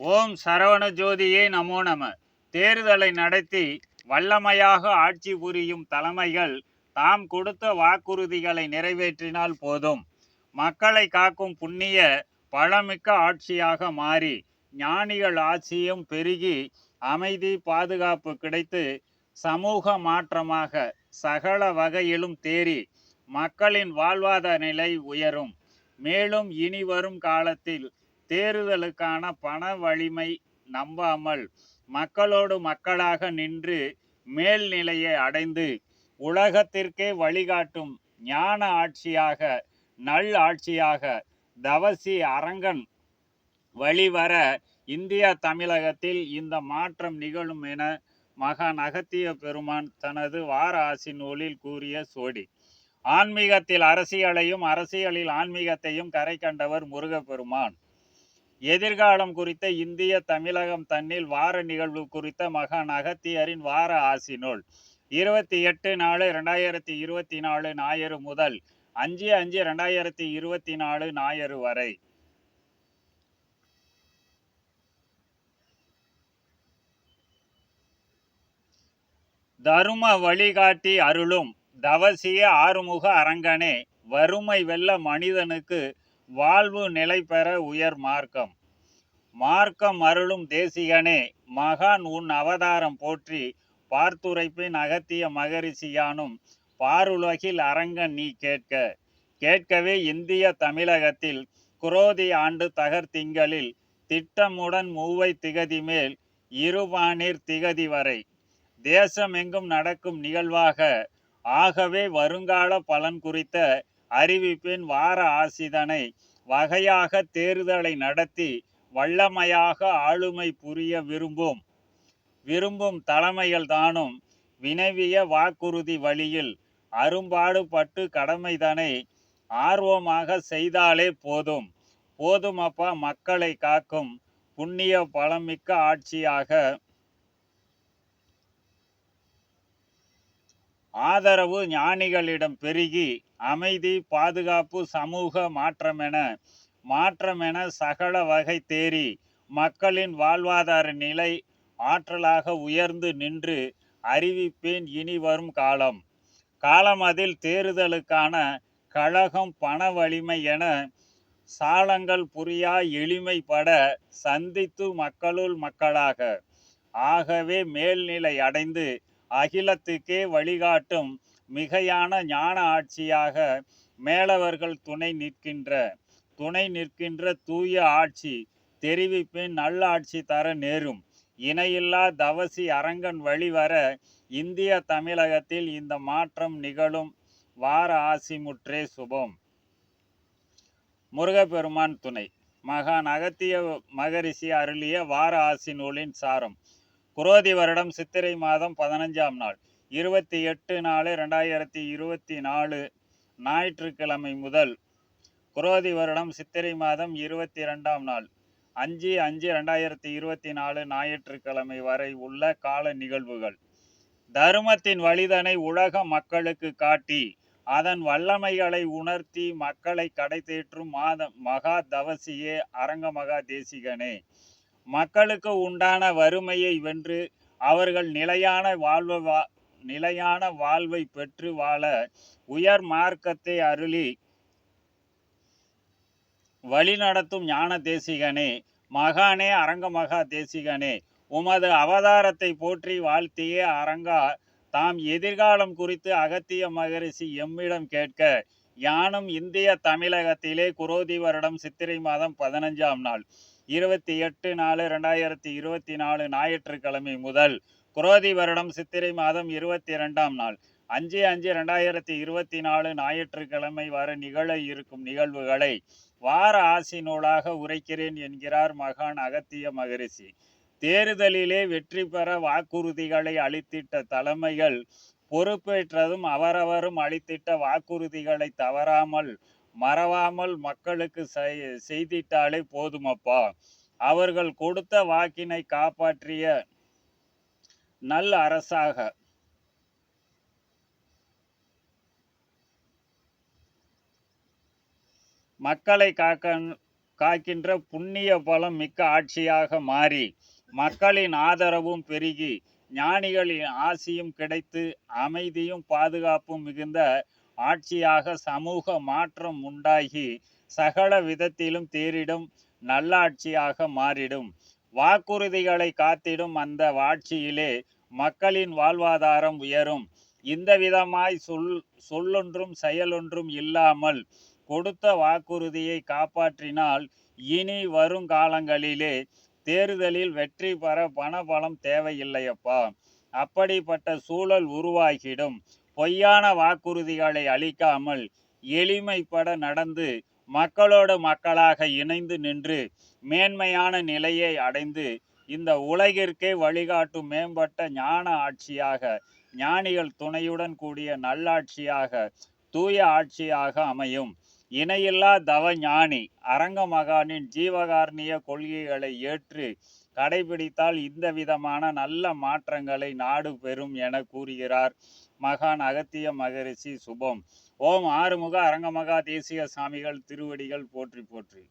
ஓம் சரவண ஜோதியே நமோ நம. தேர்தலை நடத்தி வல்லமையாக ஆட்சி புரியும் தலைமைகள் தாம் கொடுத்த வாக்குறுதிகளை நிறைவேற்றினால் போதும். மக்களை காக்கும் புண்ணிய பழமிக்க ஆட்சியாக மாறி ஞானிகள் ஆட்சியும் பெருகி அமைதி பாதுகாப்பு கிடைத்து சமூக மாற்றமாக சகல வகையிலும் தேறி மக்களின் வாழ்வாதார நிலை உயரும். மேலும் இனி வரும் காலத்தில் தேர்தலுக்கான பண வலிமை நம்பாமல் மக்களோடு மக்களாக நின்று மேல்நிலையை அடைந்து உலகத்திற்கே வழிகாட்டும் ஞான ஆட்சியாக நல் ஆட்சியாக தவசி அரங்கன் வழிவர இந்தியா தமிழகத்தில் இந்த மாற்றம் நிகழும் என மகான் அகத்திய பெருமான் தனது வார ஆசி நூலில் கூறிய சோடி. ஆன்மீகத்தில் அரசியலையும் அரசியலில் ஆன்மீகத்தையும் கரை கண்டவர் முருகப்பெருமான். எதிர்காலம் குறித்த இந்திய தமிழகம் தன்னில் வார நிகழ்வு குறித்த மகான் அகத்தியரின் வார ஆசி நூல். இருபத்தி எட்டு நாலு ரெண்டாயிரத்தி இருபத்தி நாலு ஞாயிறு முதல் அஞ்சு அஞ்சு ரெண்டாயிரத்தி இருபத்தி நாலு ஞாயிறு வரை. தரும வழிகாட்டி அருளும் தவசிய ஆறுமுக அரங்கனே வறுமை வெல்ல மனிதனுக்கு வாழ்வு நிலை பெற உயர் மார்க்கம். மார்க்கம் அருளும் தேசிகனே மகான் உன் அவதாரம் போற்றி பார்த்துரைப்பின் அகத்திய மகரிஷியானும் பாருலகில் அரங்கன் நீ கேட்க. கேட்கவே இந்திய தமிழகத்தில் குரோதி ஆண்டு தகர்த்திங்களில் திட்டமுடன் மூவை திகதி மேல் இருபானிர் திகதி வரை. தேசமெங்கும் நடக்கும் நிகழ்வாக ஆகவே வருங்கால பலன் குறித்த அறிவிப்பின் வார ஆசிதனை வகையாக தேர்தலை நடத்தி வல்லமையாக ஆளுமை புரிய விரும்பும் விரும்பும் தலைமைகள் தானும் வினவிய வாக்குறுதி வழியில் அரும்பாடுபட்டு கடமைதனை ஆர்வமாக செய்தாலே போதும். போதுமப்பா மக்களை காக்கும் புண்ணிய பலமிக்க ஆட்சியாக ஆதரவு ஞானிகளிடம் பெருகி அமைதி பாதுகாப்பு சமூக மாற்றமென மாற்றமென சகல வகை தேறி மக்களின் வாழ்வாதார நிலை ஆற்றலாக உயர்ந்து நின்று அறிவிப்பேன் இனி வரும் காலம். காலம் அதில் தேர்தலுக்கான கழகம் பண வலிமை என சாலங்கள் புரியா எளிமைப்பட சந்தித்து மக்களுள் மக்களாக. ஆகவே மேல்நிலை அடைந்து அகிலத்துக்கே வழிகாட்டும் மிகையான ஞான ஆட்சியாக மேலவர்கள் துணை நிற்கின்ற துணை நிற்கின்ற தூய ஆட்சி தெரிவிப்பின் நல்ல ஆட்சி தர நேரும். இணையில்லா தவசி அரங்கன் வழிவர இந்திய தமிழகத்தில் இந்த மாற்றம் நிகழும். வார ஆசி முற்றே சுபம். முருகப்பெருமான் துணை. மகான் அகத்திய மகரிஷி அருளிய வார ஆசி நூலின் சாரம். குரோதி வருடம் சித்திரை மாதம் பதினஞ்சாம் நாள். இருபத்தி எட்டு நாலு ரெண்டாயிரத்தி இருபத்தி நாலு ஞாயிற்றுக்கிழமை முதல் குரோதி வருடம் சித்திரை மாதம் இருபத்தி ரெண்டாம் நாள். அஞ்சு அஞ்சு ரெண்டாயிரத்தி இருபத்தி நாலு ஞாயிற்றுக்கிழமை வரை உள்ள கால நிகழ்வுகள். தருமத்தின் வழிதனை உலக மக்களுக்கு காட்டி அதன் வல்லமைகளை உணர்த்தி மக்களை கடை தேற்றும் மாதம் மகா தவசியே அரங்க மகா தேசிகனே. மக்களுக்கு உண்டான வறுமையை வென்று அவர்கள் நிலையான வாழ்வை வா- நிலையான வாழ்வை பெற்று வாழ உயர் மார்க்கத்தை அருளி வழிநடத்தும் ஞான தேசிகனே மகானே அரங்க மகா தேசிகனே உமது அவதாரத்தை போற்றி வாழ்த்தியே அரங்கா தாம் எதிர்காலம் குறித்து அகத்திய மகரிஷி எம்மிடம் கேட்க யானும் இந்திய தமிழகத்திலே குரோதி வருடம் சித்திரை மாதம் பதினஞ்சாம் நாள். இருபத்தி எட்டு நாலு ரெண்டாயிரத்தி இருபத்தி நாலு ஞாயிற்றுக்கிழமை முதல் குரோதி வருடம் சித்திரை மாதம் இருபத்தி இரண்டாம் நாள். அஞ்சு அஞ்சு ரெண்டாயிரத்தி இருபத்தி நாலு ஞாயிற்றுக்கிழமை வர நிகழ இருக்கும் நிகழ்வுகளை வார ஆசி நூலாக உரைக்கிறேன் என்கிறார் மகான் அகத்திய மகரிஷி. தேர்தலிலே வெற்றி பெற வாக்குறுதிகளை அளித்திட்ட தலைமைகள் பொறுப்பேற்றதும் அவரவரும் அளித்திட்ட வாக்குறுதிகளை தவறாமல் மறவாமல் மக்களுக்கு செய்- செய்திட்டாலே போதுமப்பா. அவர்கள் கொடுத்த வாக்கினை காப்பாற்றிய நல்ல அரசாக. மக்களை காக்க காக்கின்ற புண்ணிய பலம் மிக்க ஆட்சியாக மாறி மக்களின் ஆதரவும் பெருகி ஞானிகளின் ஆசியும் கிடைத்து அமைதியும் பாதுகாப்பும் மிகுந்த ஆட்சியாக சமூக மாற்றம் உண்டாகி சகல விதத்திலும் தேரிடும் நல்லாட்சியாக மாறிடும். வாக்குறுதிகளை காத்திடும் அந்த ஆட்சியிலே மக்களின் வாழ்வாதாரம் உயரும். இந்த விதமாய் சொல் சொல்லொன்றும் செயலொன்றும் இல்லாமல் கொடுத்த வாக்குறுதியை காப்பாற்றினால் இனி வருங்காலங்களிலே தேர்தலில் வெற்றி பெற பணபலம் தேவையில்லையப்பா. அப்படிப்பட்ட சூழல் உருவாகிடும். பொய்யான வாக்குறுதிகளை அளிக்காமல் எளிமைப்பட நடந்து மக்களோடு மக்களாக இணைந்து நின்று மேன்மையான நிலையை அடைந்து இந்த உலகிற்கே வழிகாட்டும் மேம்பட்ட ஞான ஆட்சியாக ஞானிகள் துணையுடன் கூடிய நல்லாட்சியாக தூய ஆட்சியாக அமையும். இணையில்லா தவ ஞானி அரங்க மகானின் கொள்கைகளை ஏற்று கடைபிடித்தால் இந்த விதமான நல்ல மாற்றங்களை நாடு பெறும் என கூறுகிறார் மகான் அகத்திய மகரிஷி சுபம். ஓம் ஆறுமுக அரங்கமகா தேசிய சாமிகள் திருவடிகள் போற்றி போற்றி.